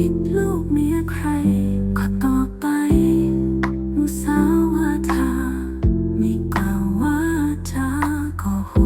ผิดลูกเมียใคร ก็ต่อไปลูสาวว่าเธอไม่กล่าวว่าเธอก็หัว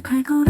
갈 거라.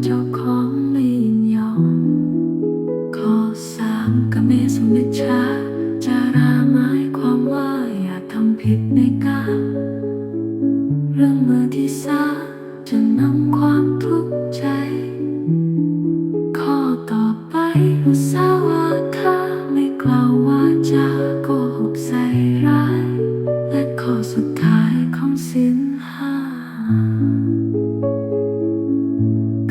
อุตสาหะข้ไม่กล่าวว่าจะโกหกใส่ร้าย และขอสุดท้ายของสินห้า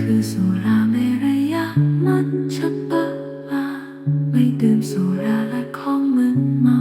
คือสุราไม่ระยมันชักปะมาไม่ดื่มสุราและของมึนเมา